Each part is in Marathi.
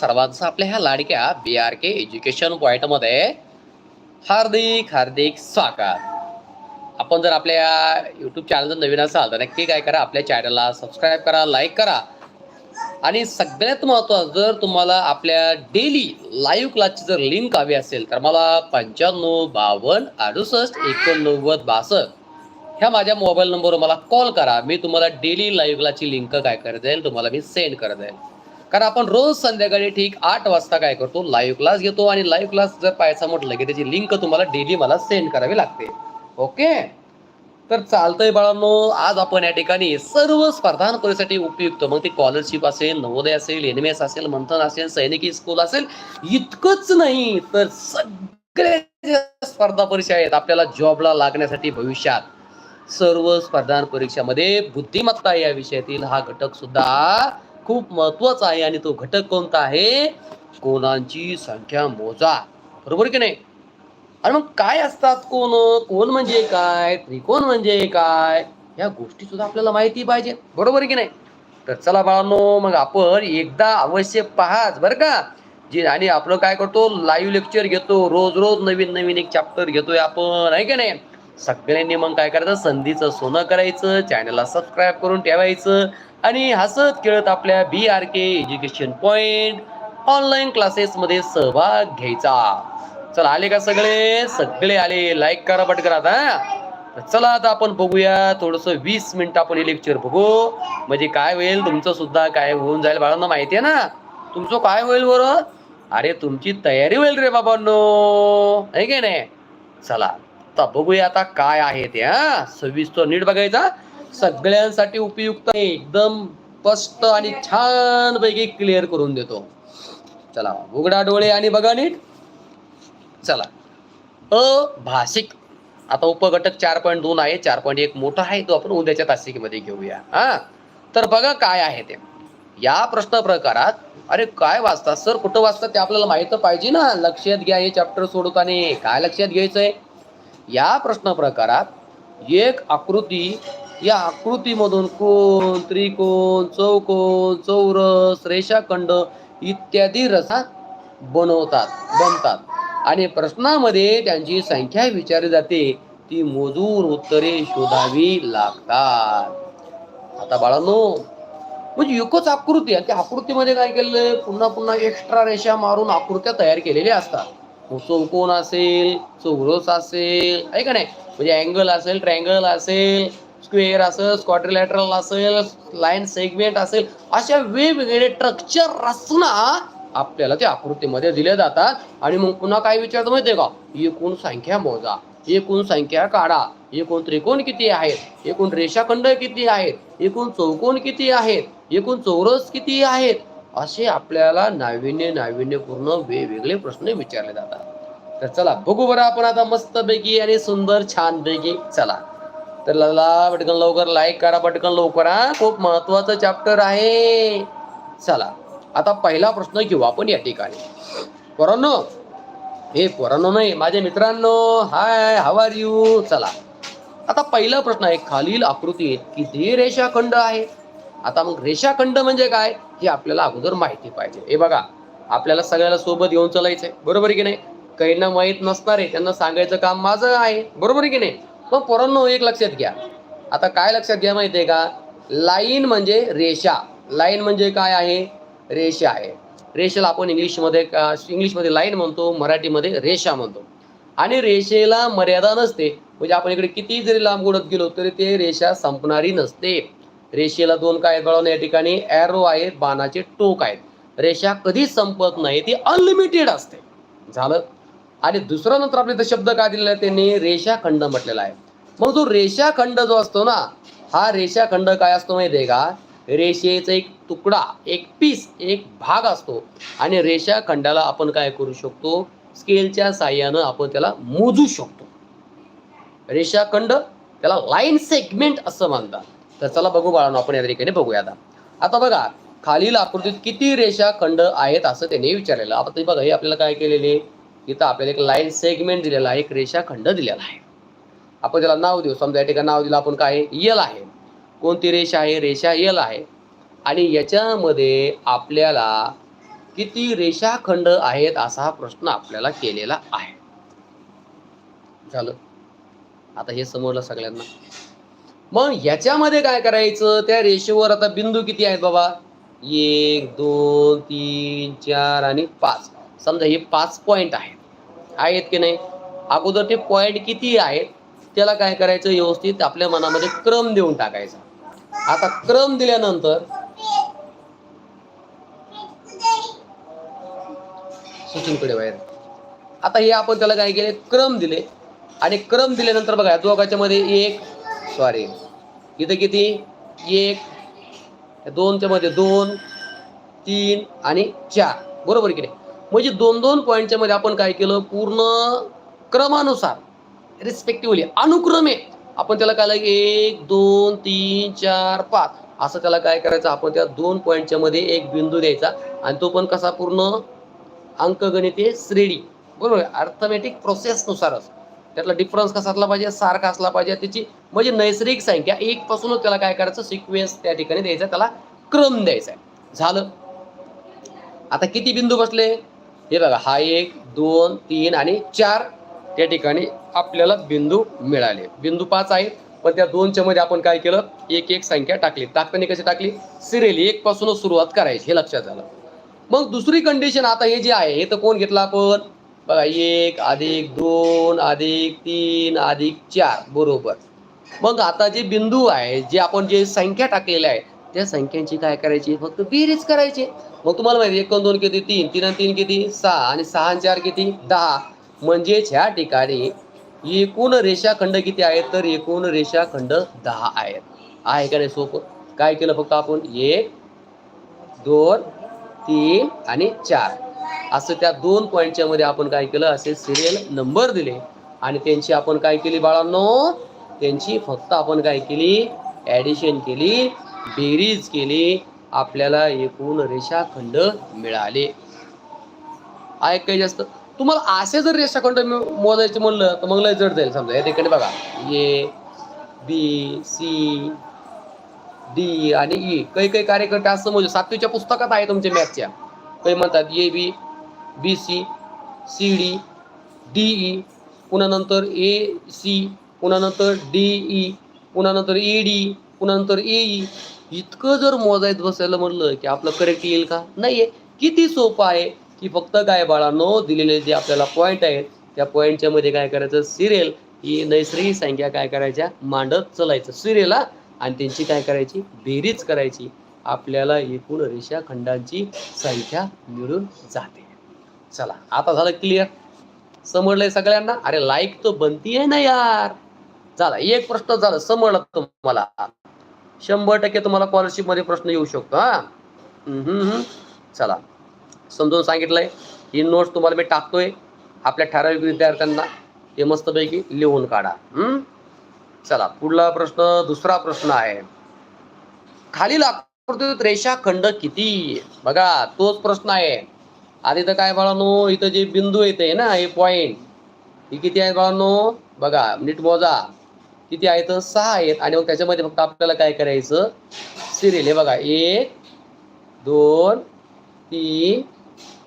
सर्वांचं आपल्या ह्या लाडक्या बी आर के एज्युकेशन पॉईंटमध्ये हार्दिक हार्दिक स्वागत. आपण जर आपल्या यूट्यूब चॅनल जर नवीन असाल तर नक्की काय करा आपल्या चॅनलला सबस्क्राईब करा लाईक करा. आणि सगळ्यात महत्त्वाचं जर तुम्हाला आपल्या डेली लाईव्ह क्लासची जर लिंक हवी असेल तर मला पंच्याण्णव बावन्न अडुसष्ट एकोणनव्वद बासष्ट ह्या माझ्या मोबाईल नंबरवर मला कॉल करा. मी तुम्हाला डेली लाईव्ह क्लासची लिंक काय करत जाईल तुम्हाला मी सेंड करत जाईल. कारण आपण रोज संध्याकाळी ठीक आठ वाजता काय करतो? लाईव्ह क्लास घेतो आणि लाईव्ह क्लास जर पाहायचा म्हटलं की त्याची लिंक तुम्हाला डेली मला सेंड करावी लागते. ओके तर चालतंय बाळांनो आज आपण या ठिकाणी सर्व स्पर्धा परीक्षेसाठी उपयुक्त मग ती स्कॉलरशिप असेल नवोदय असेल एन एस असेल मंथन असेल सैनिकी स्कूल असेल इतकंच नाही तर सगळे स्पर्धा परीक्षा आहेत आपल्याला जॉबला लागण्यासाठी भविष्यात सर्व स्पर्धा परीक्षामध्ये बुद्धिमत्ता या विषयातील हा घटक सुद्धा खूप महत्त्वाचा आहे आणि तो घटक कोणता आहे? कोणांची संख्या मोजा. बरोबर की नाही? आणि मग काय असतात कोण? कोण म्हणजे काय? त्रिकोण म्हणजे काय? या गोष्टी सुद्धा आपल्याला माहिती पाहिजे. बरोबर की नाही? तर चला बाळांनो मग आपण एकदा अवश्य पहाच बरं का. जे आणि आपलं काय करतो? लाईव्ह लेक्चर घेतो. रोज रोज नवीन नवीन एक चॅप्टर घेतोय आपण. आहे की नाही? सगळ्यांनी मग काय करायचं? संधीचं सोनं करायचं चॅनलला सबस्क्राईब करून ठेवायचं आणि हसत खेळत आपल्या B R K education point online क्लासेसमध्ये सहभाग घ्यायचा. चला आले का सगळे? सगळे आले. लाईक करा पटकन आता चला आता आपण बघूया. थोडस वीस मिनिट आपण हे लेक्चर बघू. म्हणजे काय होईल? तुमचं सुद्धा काय होऊन जाईल? बाळांना माहिती आहे ना? तुमचं काय होईल बरं? अरे तुमची तयारी होईल रे बाबांनो. आहे की नाही? चला. आता बघूया आता काय आहे ते हा? सविस्तर नीट बघायचा. सगळ्यांसाठी उपयुक्त एकदम स्पष्ट आणि छान पैकी क्लिअर करून देतो. चला उघडा डोळे आणि बघा नीट. चला. अभाषिक. आता उपघटक चार पॉईंट दोन आहे. चार पॉईंट एक मोठा आहे. तो आपण उद्याच्या तासिकेमध्ये घेऊया हा? तर बघा काय आहे ते. या प्रश्न प्रकारात अरे काय वाचतात सर कुठं वाचतात ते आपल्याला माहीत पाहिजे ना. लक्षात घ्या हे चॅप्टर सोडताना. काय लक्षात घ्यायचंय? या प्रश्न प्रकारात एक आकृती या आकृतीमधून कोण त्रिकोण चौकोन चौरस रेषाखंड इत्यादी रसा बनवतात बनतात. आणि प्रश्नामध्ये त्यांची संख्या विचारली जाते. ती मोजून उत्तरे शोधावी लागतात. आता बाळांनो म्हणजे एकच आकृती आहे. त्या आकृतीमध्ये काय केलेलं पुन्हा पुन्हा एक्स्ट्रा रेषा मारून आकृत्या तयार केलेल्या असतात. चौकोन असेल चौरस असेल आहे का नाही? म्हणजे अँगल असेल ट्रँगल असेल स्क्वेअर असेल स्कॉटरलॅटरल असेल लाईन सेगमेंट असेल अशा वेगवेगळे स्ट्रक्चर रचना आपल्याला त्या आकृतीमध्ये दिल्या जातात. आणि मग पुन्हा काय विचारतो माहितीये का? एकूण संख्या मोजा एकूण संख्या काढा एकूण त्रिकोण किती आहेत? एकूण रेषाखंड किती आहेत? एकूण चौकोन किती आहेत? एकूण चौरस किती आहेत? असे आपल्याला नाविन्य नाविन्यपूर्ण वेगवेगळे प्रश्न विचारले जातात. तर चला बघू बरं आपण आता मस्त पैकी आणि सुंदर छान पैकी चला. तर लला पटकन लवकर लाईक करा पटकन लवकर हा. खूप महत्वाचं चॅप्टर आहे. चला आता पहिला प्रश्न घेऊ आपण या ठिकाणी. पोरांनो हे पोरांनो नाही माझ्या मित्रांनो हाय हाव आर यू चला. आता पहिला प्रश्न आहे खालील आकृतीत किती रेषाखंड आहे? आता मग रेषाखंड म्हणजे काय हे आपल्याला अगोदर माहिती पाहिजे. हे बघा आपल्याला सगळ्याला सोबत घेऊन चालायचंय. बरोबर आहे की नाही? काहींना माहीत नसणार आहे त्यांना सांगायचं काम माझं आहे. बरोबर आहे की नाही? मग पोरांनो एक लक्षात घ्या. आता काय लक्षात घ्या माहितीये का? लाईन म्हणजे रेषा. लाईन म्हणजे काय आहे? रेषा आहे. रेषेला आपण इंग्लिशमध्ये का- इंग्लिशमध्ये लाईन म्हणतो मराठीमध्ये रेषा म्हणतो. आणि रेषेला मर्यादा नसते. म्हणजे आपण इकडे किती जरी लांब उडत गेलो तरी ते रेषा संपणारी नसते. रेषेला दोन काय आहेत या ठिकाणी एरो आहेत बाणाचे टोक आहेत. रेषा कधीच संपत नाही ती अनलिमिटेड असते. झालं? आणि दुसरा नंतर आपल्या शब्द काय दिलेला आहे त्यांनी? रेषाखंड म्हटलेला आहे. मग जो रेषाखंड जो असतो ना हा रेषाखंड काय असतो माहितीये का? रेषेचा एक तुकडा एक पीस एक भाग असतो. आणि रेषाखंडाला आपण काय करू शकतो? स्केलच्या साह्यानं आपण त्याला मोजू शकतो. रेषाखंड त्याला लाईन सेगमेंट असं म्हणतात. तर चला बघू बाळांनो आपण या ठिकाणी बघूया आता. आता बघा खालील आकृतीत किती रेषाखंड आहेत असं त्याने विचारलेलं. आता तुम्ही बघा हे आपल्याला काय केलेले? इथं आपल्याला एक लाईन सेगमेंट दिलेला आहे एक रेषाखंड दिलेला आहे. आपण त्याला नाव देऊ. समजा या ठिकाणी नाव दिलं आपण काय? यल आहे. कोणती रेषा आहे? रेषा यल आहे. आणि याच्यामध्ये आपल्याला किती रेषाखंड आहेत असा हा प्रश्न आपल्याला केलेला आहे. झालं? आता हे समजलं सगळ्यांना. मग याच्यामध्ये काय करायचं? त्या रेषेवर आता बिंदू किती आहेत बाबा? एक दोन तीन चार आणि पाच. समजा हे पाच पॉईंट आहेत. आहेत की नाही? अगोदर ते पॉईंट किती आहेत? त्याला काय करायचं? व्यवस्थित आपल्या मनामध्ये क्रम देऊन टाकायचा. आता क्रम दिल्यानंतर सचिनकडे बाहेर. आता हे आपण त्याला काय केले? क्रम दिले. आणि क्रम दिल्यानंतर बघा दोघाच्या मध्ये एक सॉरी इथं किती? एक दोनच्या मध्ये दोन तीन आणि चार. बरोबर की नाही? म्हणजे दोन दोन पॉईंटच्या मध्ये आपण काय केलं? पूर्ण क्रमानुसार रिस्पेक्टिव्हली अनुक्रमे आपण त्याला काय एक दोन तीन चार पाच. असं त्याला काय करायचं? आपण त्या दोन पॉईंटच्या मध्ये एक बिंदू द्यायचा आणि तो पण कसा? पूर्ण अंकगणितीय श्रेणी. बरोबर? अर्थमॅटिक प्रोसेसनुसारच त्यातला डिफरन्स कसा असला पाहिजे सारखा असला पाहिजे. त्याची म्हणजे नैसर्गिक संख्या एक पासूनच त्याला काय करायचं? सिक्वेन्स त्या ठिकाणी द्यायचा त्याला क्रम द्यायचा आहे. झालं. आता किती बिंदू बसले? हे बघा हा एक दोन तीन आणि चार त्या ठिकाणी आपल्याला बिंदू मिळाले. बिंदू पाच आहेत पण त्या दोनच्या मध्ये आपण काय केलं? एक एक संख्या टाकली. टाकताना कशी टाकली? सिरेली एक पासूनच सुरुवात करायची. हे लक्षात झालं. मग दुसरी कंडिशन आता हे जे आहे हे तर कोण घेतला आपण? बघा एक अधिक दोन अधिक तीन अधिक चार बरोबर. मग आता जे बिंदू आहे जे आपण जे संख्या टाकलेल्या आहे त्या संख्यांची काय करायची? फक्त बेरीज करायची. मग तुम्हाला माहिती एक दोन किती? तीन. तीन तीन किती? सहा. आणि सहा चार किती? दहा. म्हणजेच ह्या ठिकाणी एकूण रेषाखंड किती आहेत? तर एकूण रेषाखंड दहा आहेत. आहे का नाही सोपं? काय केलं फक्त आपण? एक दोन तीन आणि चार. असं त्या दोन पॉईंटच्या मध्ये आपण काय केलं असे सिरियल नंबर दिले. आणि त्यांची आपण काय केली बाळांनो? त्यांची फक्त आपण काय केली? ॲडिशन केली बेरीज केली. आपल्याला एकूण रेषाखंड मिळाले. आहे काही जास्त? तुम्हाला असे जर रेषाखंड मोजायचे म्हणलं तर मग लय जड जाईल समजा. या ठिकाणी बघा. ए बी सी डी आणि e. ई काही काही कार्यकर्ते असं म्हणजे सातवीच्या पुस्तकात आहे तुमच्या मॅथच्या काही म्हणतात A B B C C D D E पुन्हा नंतर ए सी पुन्हा नंतर डी ई e. पुन्हा नंतर ए डी पुन्हा नंतर ए ई e. इतकं जर मोजायत बसायला म्हणलं की आपलं करेक्ट येईल का? नाही आहे किती सोपं आहे की फक्त काय बाळांनो दिलेले जे आपल्याला पॉईंट आहेत त्या पॉईंटच्या मध्ये काय करायचं? सिरियल ही नैसर्गिक संख्या काय करायच्या? मांडत चलायचं. सिरियल हा. आणि त्यांची काय करायची? बेरीज करायची. आपल्याला एकूण रेषाखंडांची संख्या मिळून जाते. चला आता झालं क्लिअर समजलंय सगळ्यांना? अरे लाईक तो बनती आहे ना यार. झाला एक प्रश्न झाला समजला तुम्हाला. शंभर टक्के तुम्हाला स्कॉलरशिपमध्ये प्रश्न येऊ शकतो हा? चला समजून सांगितलंय. ही नोट्स तुम्हाला मी टाकतोय. आपल्या ठराविक विद्यार्थ्यांना ते मस्तपैकी लिहून काढा. हम्म? चला पुढला प्रश्न दुसरा प्रश्न आहे. खाली लाग आकृतीत रेषाखंड किती? बघा तोच प्रश्न आहे. आधी तर काय बाळांनो इथं जे बिंदू येते ना हे पॉइंट ही किती आहेत बाळांनो? बघा नीट मोजा किती आहेत? सहा आहेत. आणि मग त्याच्यामध्ये फक्त आपल्याला काय करायचं? सिरियल हे बघा एक दोन तीन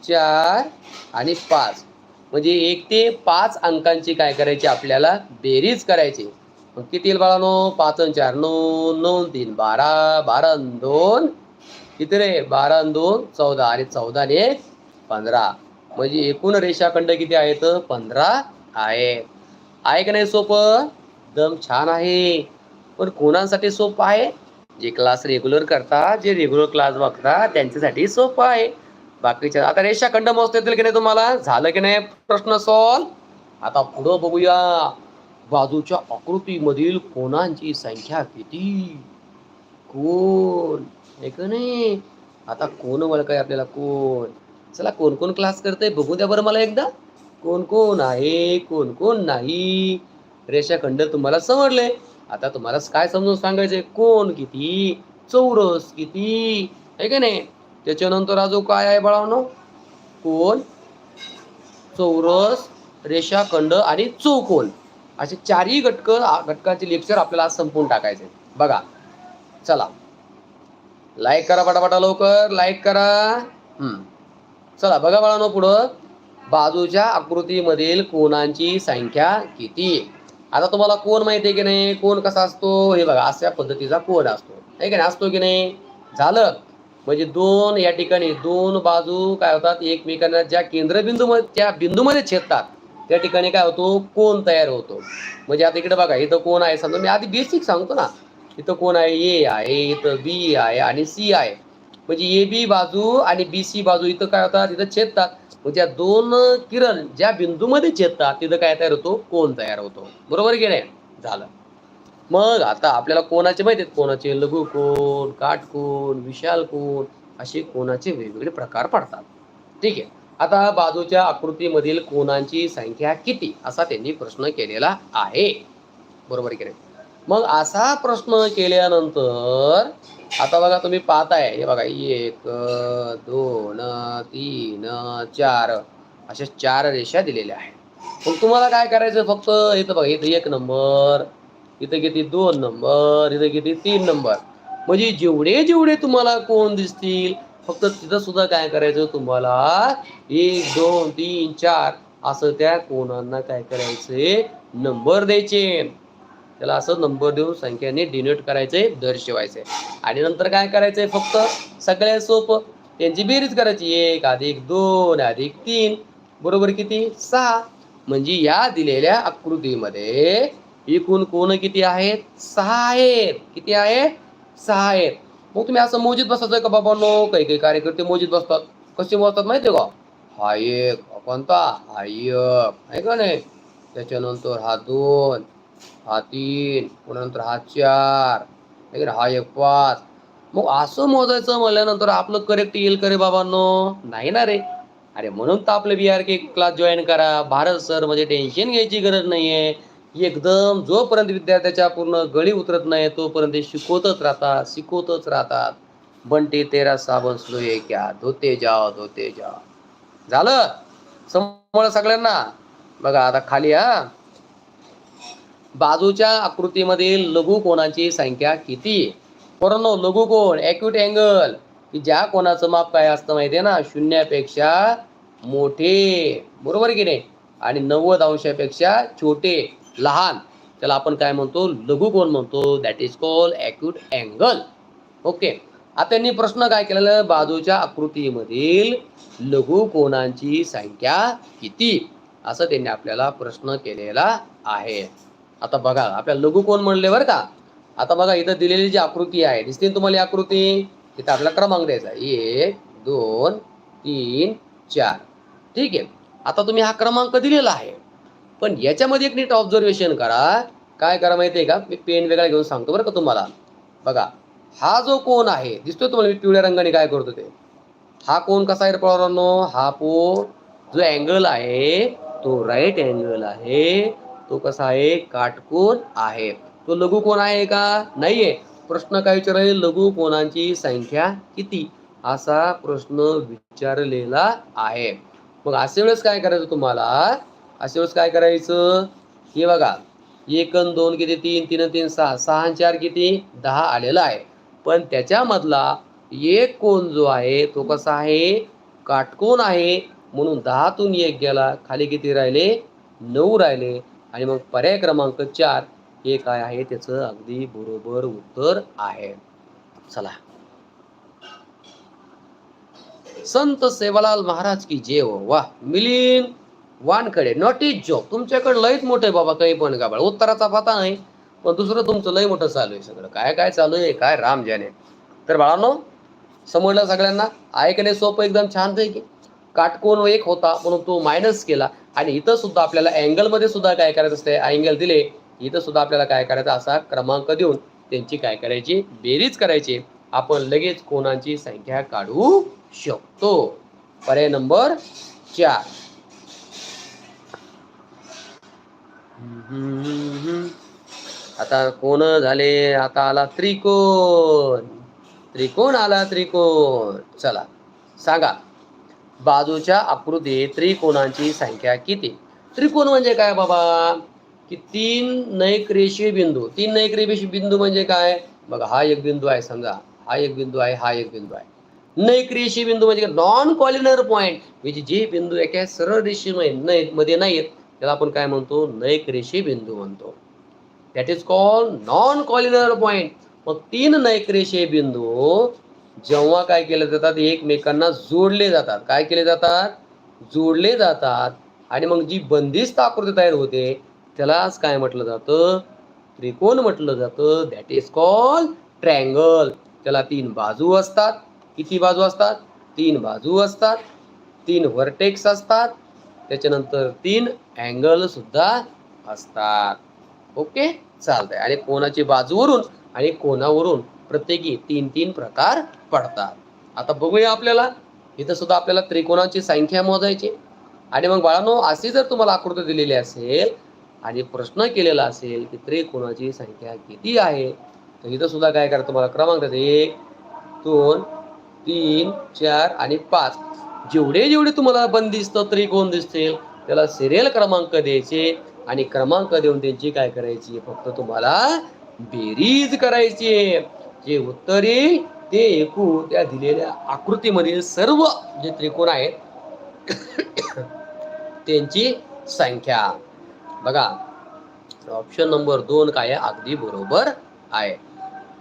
चार आणि पाच. म्हणजे एक ते पाच अंकांची काय करायची आपल्याला बेरीज करायची. मग किती येईल बाळानो? पाच आणि चार. नऊ नऊ तीन बारा बारा दोन. किती रे? बारा दोन चौदा. आणि चौदा ने पंधरा. म्हणजे एकूण रेषाखंड किती आहेत? पंधरा आहे आहे का नाही सोपं? एकदम छान आहे. पण कोणासाठी सोपं आहे? जे क्लास रेग्युलर करता जे रेग्युलर क्लास बघता त्यांच्यासाठी सोपं आहे. बाकीच्या आता रेषाखंड मोजता येतील की नाही तुम्हाला? झालं की नाही? प्रश्न सॉल्व आता पुढं बघूया. बाजूच्या आकृतीमधील कोणांची संख्या किती? कोण? आहे का नाही? आता कोण मला काय आपल्याला? कोण? चला कोण कोण क्लास करते बघू द्या बरं मला एकदा. कोण कोण आहे? कोण कोण नाही? रेषाखंड तुम्हाला समजले. आता तुम्हाला काय समजून सांगायचंय? कोण किती? चौरस किती? आहे का नाही? त्याच्यानंतर अजून काय आहे बाळांनो? कोण? चौरस रेषाखंड आणि चौकोन. असे चारही घटक घटकांचे लेक्चर आपल्याला आज संपवून टाकायचे बघा. चला. लाईक करा पटापटा लवकर. लाईक करा. हम्म. चला बघा बाळांनो पुढं. बाजूच्या आकृतीमधील कोणांची संख्या किती? आता तुम्हाला कोण माहिती आहे की नाही? कोण कसा असतो? हे बघा अशा पद्धतीचा कोण असतो. आहे की नाही? असतो की नाही? झालं. म्हणजे दोन या ठिकाणी दोन बाजू काय होतात? एकमेकांना ज्या केंद्रबिंदू मध्ये त्या बिंदूमध्ये छेदतात. त्या ठिकाणी काय होतो कोण तयार होतो? म्हणजे आता इकडे बघा इथं कोण आहे? समजा मी आधी बेसिक सांगतो ना. इथं कोण आहे? ए आहे इथं बी आहे आणि सी आहे. म्हणजे ए बी बाजू आणि बी सी बाजू इथं काय होतात? इथं छेदतात. म्हणजे या दोन किरण ज्या बिंदूमध्ये छेदतात तिथं काय तयार होतो? कोण तयार होतो? बरोबर की नाही? झालं. मग आता आपल्याला कोणाचे माहिती आहेत? कोणाचे? लघु कोण काटकोण विशाल कोण? असे कोणाचे वेगवेगळे प्रकार पडतात. ठीक आहे? आता बाजूच्या आकृतीमधील कोणांची संख्या किती असा त्यांनी प्रश्न केलेला आहे. बरोबर की नाही? मग असा प्रश्न केल्यानंतर आता बघा तुम्ही पाहताय हे बघा एक दोन तीन चार अशा चार रेषा दिलेल्या आहेत. मग तुम्हाला काय करायचं फक्त? इथं बघा इथं एक नंबर इथं किती? दोन नंबर इथं किती? तीन नंबर. म्हणजे जेवढे जेवढे तुम्हाला कोण दिसतील फक्त तिथं सुद्धा काय करायचं तुम्हाला? एक दोन तीन चार असं त्या कोणांना काय करायचंय? नंबर द्यायचे. त्याला असं नंबर देऊन संख्याने डिनोट करायचे दर्शवायचे आणि नंतर काय करायचंय फक्त? सगळ्यात सोपं. त्यांची बेरीज करायची. एक अधिक दोन अधिक तीन. बरोबर किती? सहा. म्हणजे या दिलेल्या आकृतीमध्ये एकूण कोण किती आहेत? सहा आहेत. किती आहेत सहा आहेत. मग तुम्ही असं मोजीत बसायचं का बाबा नो काही काही कार्यकर्ते मोजीत बसतात. कसे बसतात माहितीये का? हा एक कोणता? हा एक. आहे का नाही? त्याच्यानंतर हा दोन हा तीन पुन्हा नंतर हा चार हा एक पाच. मग असं मोजायचं म्हणल्यानंतर आपलं करेक्ट येईल का रे बाबांनो? नाही ना रे. अरे म्हणून तर आपलं B R K class join करा. भारत सर म्हणजे टेन्शन घ्यायची गरज नाहीये. एकदम जोपर्यंत विद्यार्थ्याच्या पूर्ण गळी उतरत नाही तोपर्यंत ते शिकवतच राहतात शिकवतच राहतात. बंटी तेरा साबण स्लो घ्या क्या धोते जाओ धोते जाओ. झालं? समोर सगळ्यांना? बघा आता खाली हा. बाजूच्या आकृतीमधील लघु कोणाची संख्या किती? परंतु लघु कोण? ॲक्यूट अँगल की ज्या कोणाचं माप काय असतं माहिती आहे ना? शून्यापेक्षा मोठे. बरोबर की नाही? आणि नव्वद अंशापेक्षा छोटे. लहान. त्याला आपण काय म्हणतो? लघु कोण म्हणतो. That is call acute angle okay आता त्यांनी प्रश्न काय केलेला? बाजूच्या आकृतीमधील लघुकोनांची संख्या किती? असं त्यांनी आपल्याला प्रश्न केलेला आहे. आता बघा आपल्याला लघु कोण म्हणले बरं का? आता बघा इथं दिलेली जी आकृती आहे दिसते तुम्हाला ही आकृती? इथं आपला क्रमांक द्यायचा एक दोन तीन चार. ठीक आहे. आता तुम्ही हा क्रमांक दिलेला आहे. पण याच्यामध्ये एक नीट ऑब्झर्वेशन करा. काय करा माहितीये का? मी पेन वेगळा घेऊन सांगतो बरं का तुम्हाला. बघा हा जो कोण आहे दिसतोय तुम्हाला मी पिवळ्या रंगाने काय करतो ते? हा कोण कसा आहे पोरांनो? हा पो जो अँगल आहे तो राईट अँगल आहे. तो कसा आहे? काटकोन आहे. तो लघु कोण आहे का? नाहीये. प्रश्न काय विचारले लघु कोणांची संख्या किती? असा प्रश्न विचारलेला आहे. मग अशा वेळेस काय करायचं तुम्हाला? अशा वेळेस काय करायचं? हे बघा. एक अन दोन किती? तीन तीन तीन सहा. सहा चार किती? दहा आलेला आहे. पण त्याच्यामधला एक कोण जो आहे तो कसा आहे? काटकोन आहे. म्हणून दहातून एक गेला. खाली किती राहिले? नऊ राहिले. आणि मग पर्याय क्रमांक चार हे काय आहे? त्याचं अगदी बरोबर उत्तर आहे. चला. संत सेवालाल महाराज की जय हो. वा Milind. Wankhede not is job तुमच्याकडे लयच मोठं आहे बाबा काही पण गाबाळ उत्तराचा पाता नाही पण दुसरं तुमचं लय मोठं चालू आहे सगळं. काय काय चालू आहे? काय राम ज्याने. तर बाळांनो समजलं सगळ्यांना? ऐकणे सोपं एकदम छान की काटकोन एक होता म्हणून तो मायनस केला. आणि इथं सुद्धा आपल्याला अँगलमध्ये सुद्धा काय करायचं असते अँगल दिले. इथं सुद्धा आपल्याला काय करायचं? असा क्रमांक देऊन त्यांची काय करायची? बेरीज करायची. आपण लगेच कोणाची संख्या काढू शकतो? पर्याय नंबर चार. आता कोण झाले? आता आला त्रिकोण. त्रिकोण आला त्रिकोण. चला सांगा. बाजूच्या आकृतीत त्रिकोणांची संख्या किती? त्रिकोण म्हणजे काय बाबा? की तीन नैक रेषीय बिंदू. तीन नैक रेषीय बिंदू म्हणजे काय? बघा हा एक बिंदू आहे समजा. हा एक बिंदू आहे हा एक बिंदू आहे. नैक्रियशी बिंदू म्हणजे नॉन कॉलिनर पॉईंट म्हणजे जे बिंदू एका सरळ रेषेमध्ये मध्ये नाहीत त्याला आपण काय म्हणतो? नैक्रेशी बिंदू म्हणतो. That is call non collinear point मग तीन नैक्रेशीय बिंदू जेव्हा काय केले जातात? एकमेकांना जोडले जातात. काय केले जातात? जोडले जातात. आणि मग जी बंदिस्त आकृती तयार होते त्यालाच काय म्हटलं जातं? त्रिकोण म्हटलं जातं. दॅट इज कॉल ट्रँगल त्याला तीन बाजू असतात. किती बाजू असतात? तीन बाजू असतात. तीन व्हर्टेक्स असतात. त्याच्यानंतर तीन अँगल सुद्धा असतात. ओके चालतंय. आणि कोणाची बाजूवरून आणि कोणावरून प्रत्येकी तीन तीन प्रकार पडतात. आता बघूया आपल्याला. इथं सुद्धा आपल्याला त्रिकोणाची संख्या मोजायची आणि मग बाळांनो अशी जर तुम्हाला आकृती दिलेली असेल आणि प्रश्न केलेला असेल की त्रिकोणाची संख्या किती आहे तर इथं सुद्धा काय करा तुम्हाला क्रमांक देते. एक दोन तीन चार आणि पाच. जेवढे जेवढे तुम्हाला बंदिस्त त्रिकोण दिसतील त्याला सिरियल क्रमांक द्यायचे आणि क्रमांक देऊन त्यांची काय करायची? फक्त तुम्हाला बेरीज करायची. जे उत्तरे ते एकूण त्या दिलेल्या आकृतीमधील सर्व जे त्रिकोण आहेत त्यांची संख्या. बघा ऑप्शन नंबर दोन काय अगदी बरोबर आहे.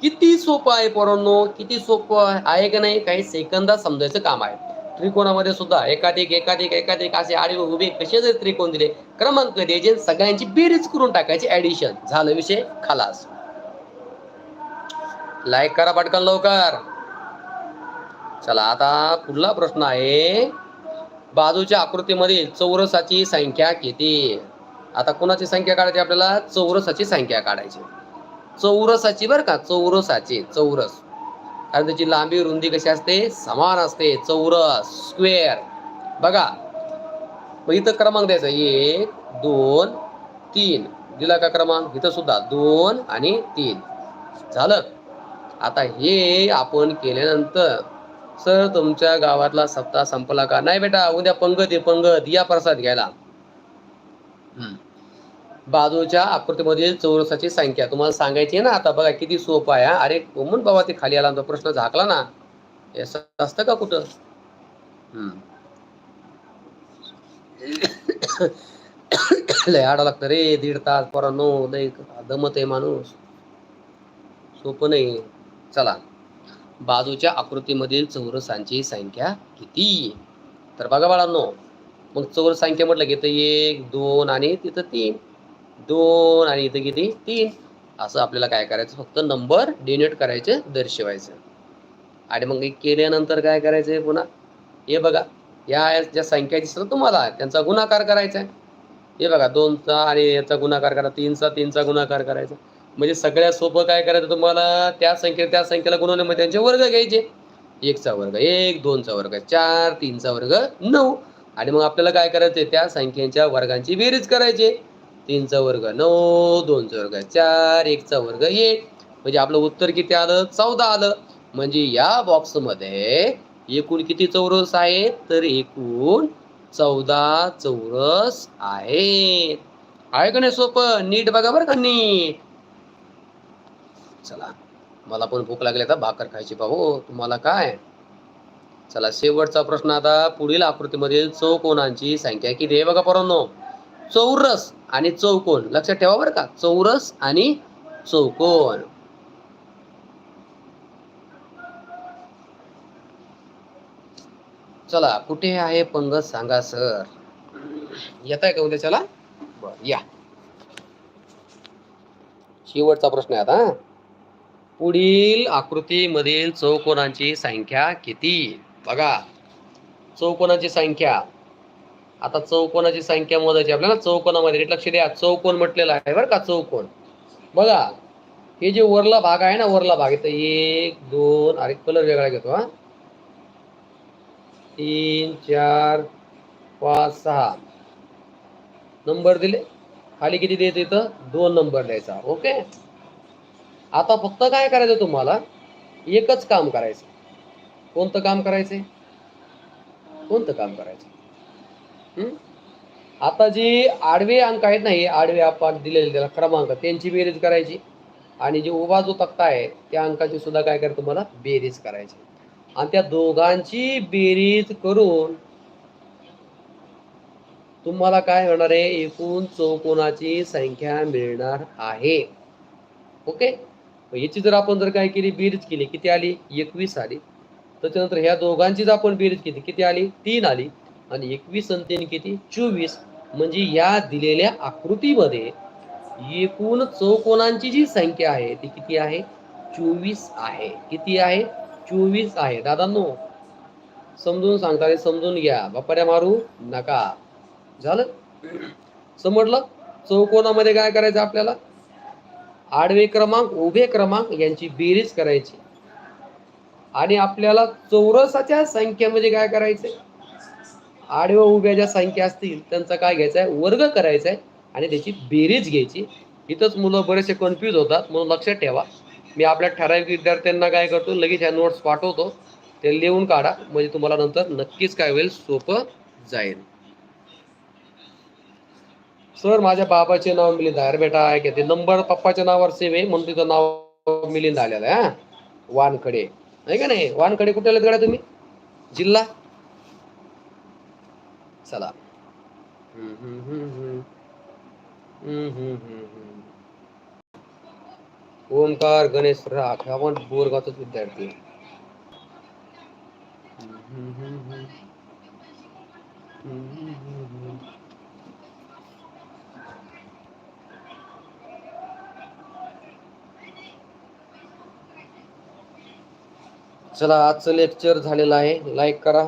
किती सोपं आहे पोरांनो? किती सोपं आहे आहे का नाही? काही सेकंदात समजायचं काम आहे. त्रिकोणामध्ये सुद्धा एकाधिक एकाधिक एकाधिक असे आडवे उभे कसे जर त्रिकोण दिले क्रमांक द्यायचे सगळ्यांची बेरीज करून टाकायची ऍडिशन झालं विषय खालास. लाईक करा पटकन लवकर. चला आता पुढला प्रश्न आहे बाजूच्या आकृतीमध्ये चौरसाची संख्या किती? आता कोणाची संख्या काढायची आपल्याला? चौरसाची संख्या काढायची. चौरसाची बरं का? चौरसाची चौरस. कारण त्याची लांबी रुंदी कशी असते? समान असते. चौरस स्क्वेअर. बघा. मग इथं क्रमांक द्यायचा. एक दोन तीन. दिला का क्रमांक? इथं सुद्धा. दोन आणि तीन. झालं. आता हे आपण केल्यानंतर सर तुमच्या गावातला सप्ताह संपला का? नाही बेटा उद्या पंगत आहे पंगत या प्रसाद घ्यायला. हम्म. बाजूच्या आकृतीमधील चौरसाची संख्या. तुम्हाला सांगायची आहे ना आता बघा किती सोपं आहे अरे म्हणून बाबा ते खाली आला तो प्रश्न झाकला ना. हे असं असतं का कुठं? लय आडा लागतं रे दीड तास पोरांनो लय दमत आहे माणूस. सोपं नाही. चला. बाजूच्या आकृतीमधील चौरसांची संख्या किती? तर बघा बाळांनो मग चौरस संख्या म्हटलं की इथं एक दोन आणि तिथं तीन. दोन आणि इथं किती? तीन. असं आपल्याला काय करायचं? फक्त नंबर डिनेट करायचे दर्शवायचं. आणि मग हे केल्यानंतर काय करायचं पुन्हा? हे बघा. या ज्या संख्या दिसतात तुम्हाला त्यांचा गुणाकार करायचा. आहे हे बघा दोनचा आणि याचा गुणाकार करा तीनचा तीनचा गुणाकार करायचा. म्हणजे सगळ्यात सोपं काय करायचं तुम्हाला? त्या संख्ये त्या संख्येला गुणवले मग त्यांचे वर्ग घ्यायचे. एकचा वर्ग एक दोनचा वर्ग चार तीनचा वर्ग नऊ. आणि मग आपल्याला काय करायचंय? त्या संख्येच्या वर्गांची बेरीज करायची. तीनचा वर्ग नऊ दोनचा वर्ग चार एकचा वर्ग एक. म्हणजे आपलं उत्तर किती आलं? चौदा आलं. म्हणजे या बॉक्समध्ये एकूण किती चौरस आहेत तर एकूण चौदा चौरस आहेत आहे का नाही सोपं? नीट बघा बरं का नीट. चला मला पण भूक लागली आता. भाकर खायची भाऊ तुम्हाला काय? चला शेवटचा प्रश्न आता. पुढील आकृतीमधील चौकोनांची संख्या किती आहे बघा पोरांनो? चौरस आणि चौकोन. लक्षात ठेवा बरं का. चौरस आणि चौकोन. चला कुठे आहे पंगत? सांगा सर. येत आहे का उद्या चला बर या. शेवटचा प्रश्न आहे आता पुढील आकृतीमधील चौकोनांची संख्या किती? बघा. चौकोनाची संख्या आता चौकोनाची संख्या मोजायची आपल्याला चौकोनामध्ये नीट लक्ष द्या. चौकोन म्हटलेला आहे बरं का चौकोन. बघा हे जे वरला भाग आहे ना वरला भाग इथं एक दोन अरे कलर वेगळा घेतो हा. तीन चार पाच सहा. नंबर दिले. खाली किती द्यायचं इथं? दोन नंबर द्यायचा. ओके? आता फक्त काय करायचं तुम्हाला? एकच काम करायचं. कोणतं काम करायचंय कोणतं काम करायचं? आता जी आडवे अंक आहेत नाही आडवे आपण दिलेले त्याला क्रमांक त्यांची बेरीज करायची. आणि जे उभा जो तक्ता आहे त्या अंकाची सुद्धा काय करायचं तुम्हाला? बेरीज करायची. आणि त्या दोघांची बेरीज करून तुम्हाला काय होणार आहे? एकूण चौकोनाची संख्या मिळणार आहे. ओके? याची जर आपण जर काय केली बेरीज केली किती आली? एकवीस आली. त्याच्यानंतर ह्या दोघांचीच आपण बेरीज केली किती आली? तीन आली. आणि एकवीस आणि किती? चोवीस. म्हणजे या दिलेल्या आकृतीमध्ये एकूण चौकोनांची जी संख्या आहे ती किती आहे? चोवीस आहे. किती आहे? चोवीस आहे. दादांनो समजून सांगता समजून घ्या. बापाऱ्या मारू नका. झालं? समजलं? चौकोनामध्ये काय करायचं आपल्याला? आडवे क्रमांक उभे क्रमांक यांची बेरीज करायची. आणि आपल्याला चौरसाच्या संख्येमध्ये काय करायचंय? आडव्या उभ्या ज्या संख्या असतील त्यांचा काय घ्यायचा आहे वर्ग करायचा आहे आणि त्याची बेरीज घ्यायची. इथंच मुलं बरेचसे कन्फ्यूज होतात म्हणून लक्षात ठेवा. मी आपल्या ठराविक विद्यार्थ्यांना काय करतो लगेच ह्या नोट्स पाठवतो. ते लिहून काढा म्हणजे तुम्हाला नंतर नक्कीच काय होईल सोपं जाईल. सर माझ्या बाबाचे नाव मिलिंद आहे. बेटा आहे की ते नंबर पप्पाच्या नावावर सेम आहे म्हणून तिचं नाव मिलिंद आलेलं आहे हा. वानखडे. आहे का नाही वानखडे कुठे आलेत गड्या तुम्ही? जिल्हा चला हम्म, हम्म, हम्म, हम्म. हम्म, हम्म, हम्म, चला. ओमकार गणेश राख आपण पण बोरगावचाच विद्यार्थी. चला आजचं लेक्चर झालेलं आहे. लाईक करा.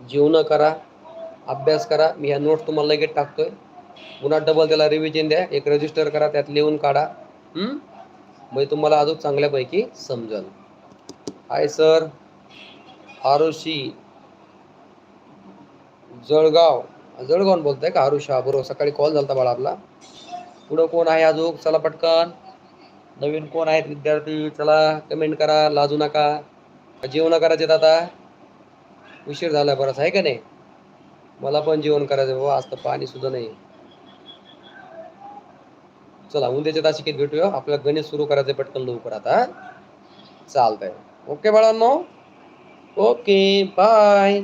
जीवन करा. अभ्यास करा. मी ह्या नोट्स तुम्हाला लगेच टाकतोय. पुन्हा डबल त्याला रिव्हिजन द्या. एक रजिस्टर करा त्यात लिहून काढा. म्हणजे तुम्हाला अजून चांगल्यापैकी समजल. Hi sir Arushi. Jalgaon. Jalgaon बोलताय का आरुषा? बरोबर. सकाळी कॉल झाला बाळा आपला. पुढं कोण आहे अजून? चला पटकन. नवीन कोण आहेत विद्यार्थी? चला कमेंट करा. लाजू नका. जेवण करायचे आता. उशीर झाला बरंच आहे का नाही? मला पण जेवण करायचं बाबा आज तर पाणी सुद्धा नाही. चला उद्याच्या तासिकेत भेटूया. आपल्याला गणित सुरू करायचं पटकन लवकर आता चालतंय. ओके बाळांनो? Okay bye.